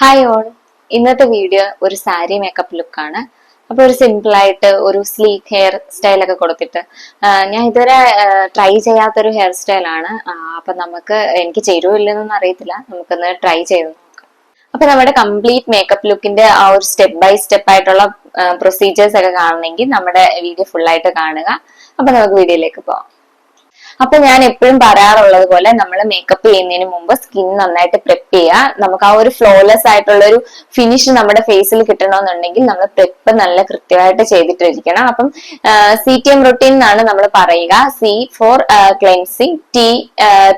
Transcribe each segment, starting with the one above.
Hi all ഇന്നത്തെ video ഒരു sari makeup ലുക്കാണ് അപ്പോൾ ഒരു സിമ്പിൾ ആയിട്ട് ഒരു സ്ലീക്ക് ഹെയർ സ്റ്റൈലൊക്കെ കൊടുത്തിട്ട് ഞാൻ ഇതുവരെ ട്രൈ ചെയ്യാത്തൊരു ഹെയർ സ്റ്റൈലാണ് അപ്പൊ നമുക്ക് എനിക്ക് ചേരുവോ ഇല്ലെന്നൊന്നും അറിയത്തില്ല. നമുക്കൊന്ന് ട്രൈ ചെയ്ത് നോക്കാം. അപ്പൊ നമ്മുടെ കംപ്ലീറ്റ് മേക്കപ്പ് ലുക്കിന്റെ ആ ഒരു സ്റ്റെപ്പ് ബൈ സ്റ്റെപ്പ് ആയിട്ടുള്ള പ്രൊസീജിയേഴ്സ് ഒക്കെ കാണണമെങ്കിൽ നമ്മുടെ വീഡിയോ ഫുൾ ആയിട്ട് കാണുക. അപ്പൊ നമുക്ക് വീഡിയോയിലേക്ക് പോവാം. അപ്പൊ ഞാൻ എപ്പോഴും പറയാറുള്ളത് പോലെ നമ്മൾ മേക്കപ്പ് ചെയ്യുന്നതിന് മുമ്പ് സ്കിൻ നന്നായിട്ട് പ്രെപ്പ് ചെയ്യുക. നമുക്ക് ആ ഒരു ഫ്ലോലെസ് ആയിട്ടുള്ള ഒരു ഫിനിഷ് നമ്മുടെ ഫേസിൽ കിട്ടണമെന്നുണ്ടെങ്കിൽ നമ്മൾ പ്രെപ്പ് നല്ല കൃത്യമായിട്ട് ചെയ്തിട്ടിരിക്കണം. അപ്പം സി ടി എം റൊട്ടീൻ എന്നാണ് നമ്മൾ പറയുക. C for cleansing T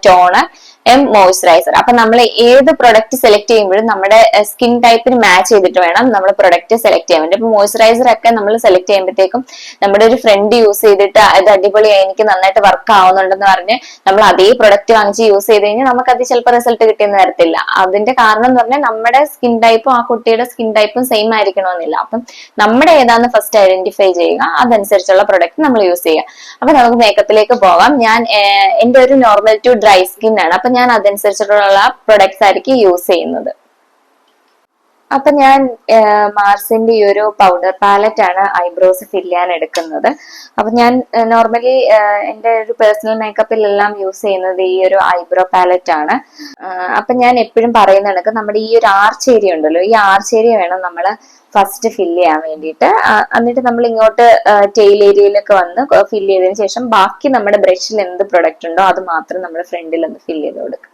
toner M moisturiser അപ്പൊ നമ്മൾ ഏത് പ്രൊഡക്റ്റ് സെലക്ട് ചെയ്യുമ്പോഴും നമ്മുടെ സ്കിൻ ടൈപ്പിന് മാച്ച് ചെയ്തിട്ട് വേണം നമ്മൾ പ്രൊഡക്റ്റ് സെലക്ട് ചെയ്യാൻ വേണ്ടി. ഇപ്പൊ മോയ്സ്ചറൈസർ ഒക്കെ നമ്മൾ സെലക്ട് ചെയ്യുമ്പോഴത്തേക്കും നമ്മുടെ ഒരു ഫ്രണ്ട് യൂസ് ചെയ്തിട്ട് അത് അടിപൊളിയായി എനിക്ക് നന്നായിട്ട് വർക്ക് ആവുന്നുണ്ടെന്ന് പറഞ്ഞ് നമ്മൾ അതേ പ്രൊഡക്റ്റ് വാങ്ങിച്ച് യൂസ് ചെയ്ത് കഴിഞ്ഞാൽ നമുക്ക് അത് ചിലപ്പോൾ റിസൾട്ട് കിട്ടിയെന്ന് വരത്തില്ല. അതിന്റെ കാരണം എന്ന് പറഞ്ഞാൽ നമ്മുടെ സ്കിൻ ടൈപ്പും ആ കുട്ടിയുടെ സ്കിൻ ടൈപ്പും സെയിം ആയിരിക്കണമെന്നില്ല. അപ്പം നമ്മുടെ ഏതാന്ന് ഫസ്റ്റ് ഐഡന്റിഫൈ ചെയ്യുക അതനുസരിച്ചുള്ള പ്രൊഡക്റ്റ് നമ്മൾ യൂസ് ചെയ്യുക. അപ്പൊ നമുക്ക് മേക്കപ്പിലേക്ക് പോകാം. ഞാൻ എന്റെ ഒരു നോർമൽ ടു ഡ്രൈ സ്കിൻ ആണ്. അപ്പൊ ഞാൻ അതനുസരിച്ചിട്ടുള്ള പ്രൊഡക്ട്സ് ആയിരിക്കും യൂസ് ചെയ്യുന്നത്. അപ്പൊ ഞാൻ മാർസിന്റെ ഈ ഒരു പൗഡർ പാലറ്റ് ആണ് ഐബ്രോസ് ഫിൽ ചെയ്യാൻ എടുക്കുന്നത്. അപ്പൊ ഞാൻ നോർമലി എന്റെ ഒരു പേഴ്സണൽ മേക്കപ്പിലെല്ലാം യൂസ് ചെയ്യുന്നത് ഈ ഒരു ഐബ്രോ പാലറ്റ് ആണ്. അപ്പൊ ഞാൻ എപ്പോഴും പറയുന്ന കണക്ക് നമ്മുടെ ഈ ഒരു ആർച്ച് ഏരിയ ഉണ്ടല്ലോ ഈ ആർച്ച് ഏരിയ വേണം നമ്മൾ ഫസ്റ്റ് ഫിൽ ചെയ്യാൻ വേണ്ടിയിട്ട്. എന്നിട്ട് നമ്മൾ ഇങ്ങോട്ട് ടെയിൽ ഏരിയയിലൊക്കെ വന്ന് ഫിൽ ചെയ്തതിന് ശേഷം ബാക്കി നമ്മുടെ ബ്രഷിൽ എന്ത് പ്രൊഡക്റ്റ് ഉണ്ടോ അത് മാത്രം നമ്മൾ ഫ്രണ്ടിൽ ഒന്ന് ഫിൽ ചെയ്ത് കൊടുക്കുക.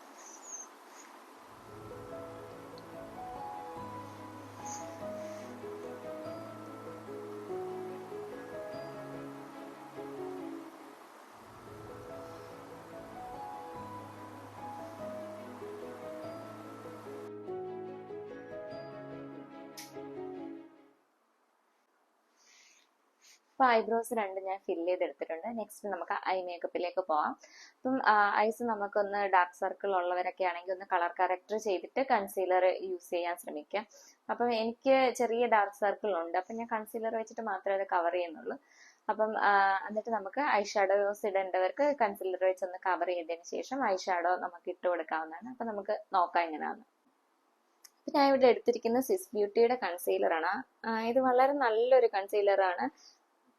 അപ്പൊ ഐബ്രോസ് രണ്ട് ഞാൻ ഫില്ല് ചെയ്തെടുത്തിട്ടുണ്ട്. നെക്സ്റ്റ് നമുക്ക് ഐ മേക്കപ്പിലേക്ക് പോവാം. അപ്പം ഐസ് നമുക്കൊന്ന് ഡാർക്ക് സർക്കിൾ ഉള്ളവരൊക്കെ ആണെങ്കിൽ ഒന്ന് കളർ കറക്റ്റർ ചെയ്തിട്ട് കൺസീലർ യൂസ് ചെയ്യാൻ ശ്രമിക്കുക അപ്പം എനിക്ക് ചെറിയ ഡാർക്ക് സർക്കിൾ ഉണ്ട്. അപ്പം ഞാൻ കൺസീലർ വെച്ചിട്ട് മാത്രമേ അത് കവർ ചെയ്യുന്നുള്ളൂ. അപ്പം എന്നിട്ട് നമുക്ക് ഐ ഷാഡോസ് ഇടേണ്ടവർക്ക് കൺസീലർ വെച്ച് ഒന്ന് കവർ ചെയ്തതിന് ശേഷം ഐ ഷാഡോ നമുക്ക് ഇട്ട് കൊടുക്കാവുന്നതാണ്. അപ്പം നമുക്ക് നോക്കാം എങ്ങനെയാന്ന്. ഇപ്പൊ ഞാൻ ഇവിടെ എടുത്തിരിക്കുന്ന സിസ് ബ്യൂട്ടിയുടെ കൺസീലറാണ് ഇത് വളരെ നല്ലൊരു കൺസീലറാണ്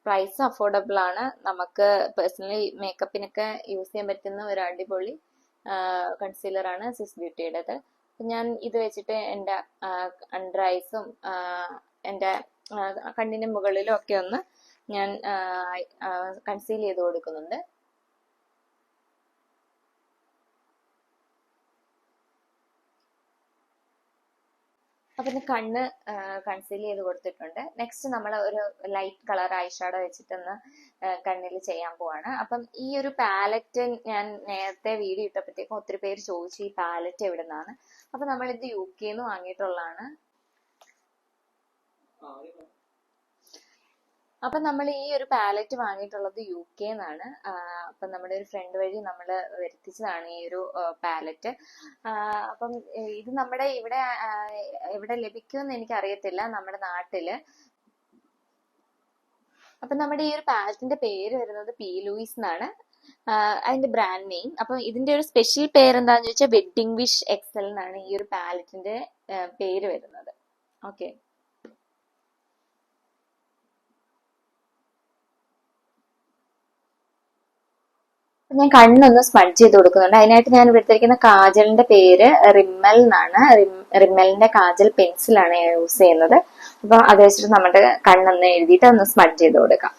പ്രൈസ് അഫോർഡബിൾ ആണ്. നമുക്ക് പേഴ്സണലി മേക്കപ്പിനൊക്കെ യൂസ് ചെയ്യാൻ പറ്റുന്ന ഒരു അടിപൊളി കൺസീലർ ആണ് സിസ് ബ്യൂട്ടിയുടേത് ഞാൻ ഇത് വെച്ചിട്ട് എന്റെ അണ്ടർ ഐസും എന്റെ കണ്ണിന് മുകളിലും ഒക്കെ ഒന്ന് ഞാൻ കൺസീൽ ചെയ്ത് കൊടുക്കുന്നുണ്ട്. അപ്പൊ ഇന്ന് കണ്ണ് കൺസീൽ ചെയ്ത് കൊടുത്തിട്ടുണ്ട്. നെക്സ്റ്റ് നമ്മൾ ഒരു ലൈറ്റ് കളർ ഐഷാഡോ വെച്ചിട്ടൊന്ന് കണ്ണിൽ ചെയ്യാൻ പോവാണ്. അപ്പം ഈ ഒരു പാലറ്റ് ഞാൻ നേരത്തെ വീഡിയോ ഇട്ടപ്പോഴത്തേക്കും ഒത്തിരി പേര് ചോദിച്ചു ഈ പാലറ്റ് എവിടെ നിന്നാണ് അപ്പൊ നമ്മൾ ഇത് യു കെന്ന് വാങ്ങിയിട്ടുള്ളതാണ്. അപ്പൊ നമ്മൾ ഈ ഒരു പാലറ്റ് വാങ്ങിയിട്ടുള്ളത് യു കെ എന്നാണ് അപ്പൊ നമ്മുടെ ഒരു ഫ്രണ്ട് വഴി നമ്മൾ വരുത്തിച്ചതാണ് ഈ ഒരു പാലറ്റ് അപ്പം ഇത് നമ്മുടെ ഇവിടെ എവിടെ ലഭിക്കുമെന്ന് എനിക്ക് അറിയത്തില്ല നമ്മുടെ നാട്ടിൽ. അപ്പൊ നമ്മുടെ ഈ ഒരു പാലറ്റിന്റെ പേര് വരുന്നത് പി ലൂയിസ് എന്നാണ് അതിന്റെ ബ്രാൻഡ് നെയിം അപ്പൊ ഇതിന്റെ ഒരു സ്പെഷ്യൽ പേര് എന്താന്ന് ചോദിച്ചാൽ വെഡിങ് വിഷ് എക്സൽ എന്നാണ് ഈ ഒരു പാലറ്റിന്റെ പേര് വരുന്നത്. ഓക്കെ ഞാൻ കണ്ണൊന്ന് സ്മഡ് ചെയ്ത് കൊടുക്കുന്നുണ്ട്. അതിനായിട്ട് ഞാൻ ഇവിടെ എടുത്തിരിക്കുന്ന കാജലിന്റെ പേര് റിമ്മൽ എന്നാണ്. റിമ്മലിന്റെ കാജൽ പെൻസിലാണ് യൂസ് ചെയ്യുന്നത്. അപ്പൊ അത് വെച്ചിട്ട് നമ്മുടെ കണ്ണൊന്ന് എഴുതിയിട്ട് ഒന്ന് സ്മഡ് ചെയ്ത് കൊടുക്കാം.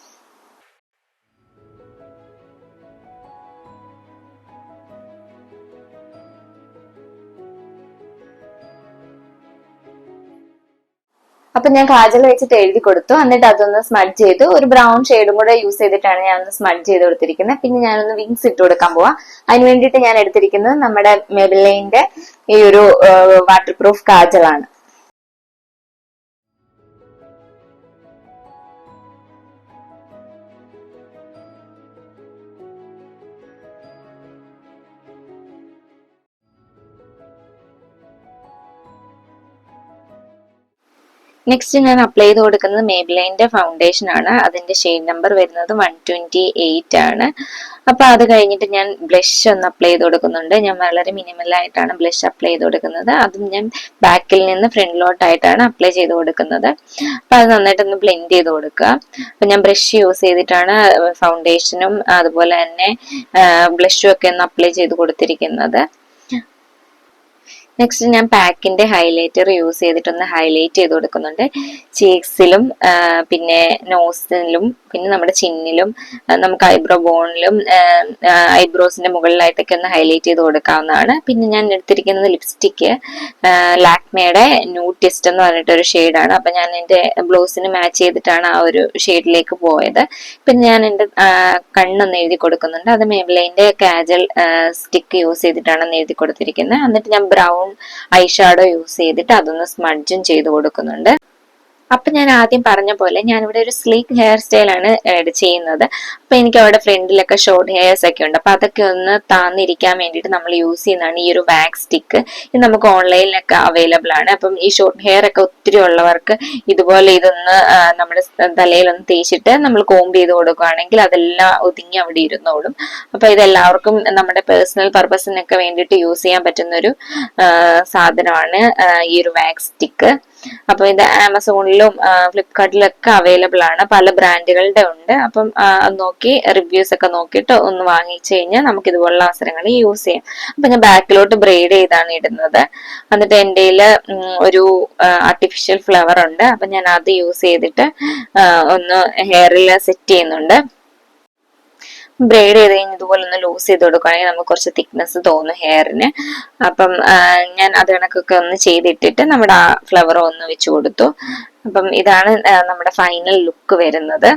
അപ്പൊ ഞാൻ കാജൽ വെച്ചിട്ട് എഴുതി കൊടുത്തു. എന്നിട്ട് അതൊന്ന് സ്മഡ് ചെയ്തു. ഒരു ബ്രൗൺ ഷെയ്ഡും കൂടെ യൂസ് ചെയ്തിട്ടാണ് ഞാൻ ഒന്ന് സ്മഡ് ചെയ്ത് കൊടുത്തിരിക്കുന്നത്. പിന്നെ ഞാനൊന്ന് വിങ്സ് ഇട്ട് കൊടുക്കാൻ പോവാ. അതിന് വേണ്ടിയിട്ട് ഞാൻ എടുത്തിരിക്കുന്നത് നമ്മുടെ മെബിലൈന്റെ ഈ ഒരു വാട്ടർ പ്രൂഫ് കാജലാണ്. നെക്സ്റ്റ് ഞാൻ അപ്ലൈ ചെയ്ത് കൊടുക്കുന്നത് മേബിലൈന്റെ ഫൗണ്ടേഷൻ ആണ്. അതിന്റെ ഷെയ്ഡ് നമ്പർ വരുന്നത് വൺ ട്വന്റി എയ്റ്റ് ആണ്. അപ്പോൾ അത് കഴിഞ്ഞിട്ട് ഞാൻ ബ്ലഷ് ഒന്ന് അപ്ലൈ ചെയ്ത് കൊടുക്കുന്നുണ്ട് ഞാൻ വളരെ മിനിമലായിട്ടാണ് ബ്ലഷ് അപ്ലൈ ചെയ്ത് കൊടുക്കുന്നത് അതും ഞാൻ ബാക്കിൽ നിന്ന് ഫ്രണ്ടിലോട്ടായിട്ടാണ് അപ്ലൈ ചെയ്ത് കൊടുക്കുന്നത് അപ്പോൾ അത് നന്നായിട്ടൊന്ന് ബ്ലെൻഡ് ചെയ്ത് കൊടുക്കുക അപ്പം ഞാൻ ബ്രഷ് യൂസ് ചെയ്തിട്ടാണ് ഫൗണ്ടേഷനും അതുപോലെ തന്നെ ബ്ലഷും ഒക്കെ ഒന്ന് അപ്ലൈ ചെയ്ത് കൊടുത്തിരിക്കുന്നത് നെക്സ്റ്റ് ഞാൻ പാക്കിന്റെ ഹൈലൈറ്റർ യൂസ് ചെയ്തിട്ടൊന്ന് ഹൈലൈറ്റ് ചെയ്ത് കൊടുക്കുന്നുണ്ട്. ചീക്സിലും പിന്നെ നോസിലും പിന്നെ നമ്മുടെ ചിന്നിലും നമുക്ക് ഐബ്രോ ബോണിലും ഐബ്രോസിന്റെ മുകളിലായിട്ടൊക്കെ ഒന്ന് ഹൈലൈറ്റ് ചെയ്ത് കൊടുക്കാവുന്നതാണ്. പിന്നെ ഞാൻ എടുത്തിരിക്കുന്നത് ലിപ്സ്റ്റിക്ക് ലാക്മയുടെ ടെസ്റ്റ് എന്ന് പറഞ്ഞിട്ട് ഒരു ഷെയ്ഡാണ് അപ്പൊ ഞാൻ എന്റെ ബ്ലൗസിന് മാച്ച് ചെയ്തിട്ടാണ് ആ ഒരു ഷെയ്ഡിലേക്ക് പോയത്. പിന്നെ ഞാൻ എന്റെ കണ്ണൊന്ന് എഴുതി കൊടുക്കുന്നുണ്ട്. അത് മേബിലൈന്റെ കാജൽ സ്റ്റിക്ക് യൂസ് ചെയ്തിട്ടാണ് എഴുതി കൊടുത്തിരിക്കുന്നത്. എന്നിട്ട് ഞാൻ ബ്രൗൺ ഐ ഷാഡോ യൂസ് ചെയ്തിട്ട് അതൊന്ന് സ്മഡ്ജും ചെയ്ത് കൊടുക്കുന്നുണ്ട്. അപ്പൊ ഞാൻ ആദ്യം പറഞ്ഞ പോലെ ഞാൻ ഇവിടെ ഒരു സ്ലീക്ക് ഹെയർ സ്റ്റൈലാണ് ചെയ്യുന്നത്. അപ്പൊ എനിക്ക് അവിടെ ഫ്രണ്ടിലൊക്കെ ഷോർട്ട് ഹെയർസ് ഒക്കെ ഉണ്ട്. അപ്പൊ അതൊക്കെ ഒന്ന് താന്നിരിക്കാൻ വേണ്ടിയിട്ട് നമ്മൾ യൂസ് ചെയ്യുന്നതാണ് ഈ ഒരു വാക്സ് സ്റ്റിക്ക് ഇത് നമുക്ക് ഓൺലൈനിലൊക്കെ അവൈലബിൾ ആണ്. അപ്പം ഈ ഷോർട്ട് ഹെയർ ഒക്കെ ഒത്തിരി ഉള്ളവർക്ക് ഇതുപോലെ ഇതൊന്ന് നമ്മുടെ തലയിലൊന്ന് തേച്ചിട്ട് നമ്മൾ കോമ്പ് ചെയ്ത് കൊടുക്കുകയാണെങ്കിൽ അതെല്ലാം ഒതുങ്ങി അവിടെ ഇരുന്നോളും. അപ്പൊ ഇതെല്ലാവർക്കും നമ്മുടെ പേഴ്സണൽ പർപ്പസിനൊക്കെ വേണ്ടിയിട്ട് യൂസ് ചെയ്യാൻ പറ്റുന്ന ഒരു സാധനമാണ് ഈ ഒരു വാക്സ് സ്റ്റിക്ക് അപ്പൊ ഇത് ആമസോണിലും ഫ്ലിപ്കാർട്ടിലൊക്കെ അവൈലബിൾ ആണ്. പല ബ്രാൻഡുകളുടെ ഉണ്ട്. അപ്പം നോക്കി റിവ്യൂസ് ഒക്കെ നോക്കിയിട്ട് ഒന്ന് വാങ്ങിച്ചു കഴിഞ്ഞാൽ നമുക്ക് ഇതുപോലുള്ള അവസരങ്ങൾ യൂസ് ചെയ്യാം. അപ്പൊ ഞാൻ ബാക്കിലോട്ട് ബ്രെയ്ഡ് ചെയ്താണ് ഇടുന്നത്. എന്നിട്ട് എന്റെ ഒരു ആർട്ടിഫിഷ്യൽ ഫ്ലവർ ഉണ്ട്. അപ്പൊ ഞാൻ അത് യൂസ് ചെയ്തിട്ട് ഒന്ന് ഹെയറിൽ സെറ്റ് ചെയ്യുന്നുണ്ട്. ബ്രെയ്ഡ് ചെയ്ത് കഴിഞ്ഞ് ഇതുപോലെ ഒന്ന് ലൂസ് ചെയ്ത് കൊടുക്കുകയാണെങ്കിൽ നമുക്ക് കുറച്ച് തിക്നെസ് തോന്നും ഹെയറിന് അപ്പം ഞാൻ അത് കണക്കൊക്കെ ഒന്ന് ചെയ്തിട്ടിട്ട് നമ്മുടെ ആ ഫ്ലവർ ഒന്ന് വെച്ച് കൊടുത്തു. അപ്പം ഇതാണ് നമ്മുടെ ഫൈനൽ ലുക്ക് വരുന്നത്.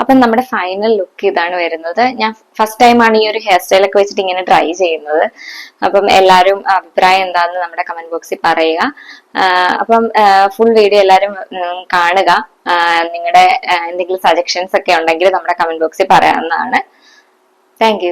അപ്പം നമ്മുടെ ഫൈനൽ ലുക്ക് ഇതാണ് വരുന്നത്. ഞാൻ ഫസ്റ്റ് ടൈമാണ് ഈ ഒരു ഹെയർ സ്റ്റൈൽ ഒക്കെ വെച്ചിട്ട് ഇങ്ങനെ ട്രൈ ചെയ്യുന്നത്. അപ്പം എല്ലാവരും അഭിപ്രായം എന്താണെന്ന് നമ്മുടെ കമന്റ് ബോക്സിൽ പറയുക. അപ്പം ഫുൾ വീഡിയോ എല്ലാവരും കാണുക. നിങ്ങളുടെ എന്തെങ്കിലും സജഷൻസ് ഒക്കെ ഉണ്ടെങ്കിൽ നമ്മുടെ കമന്റ് ബോക്സിൽ പറയാവുന്നതാണ്. താങ്ക്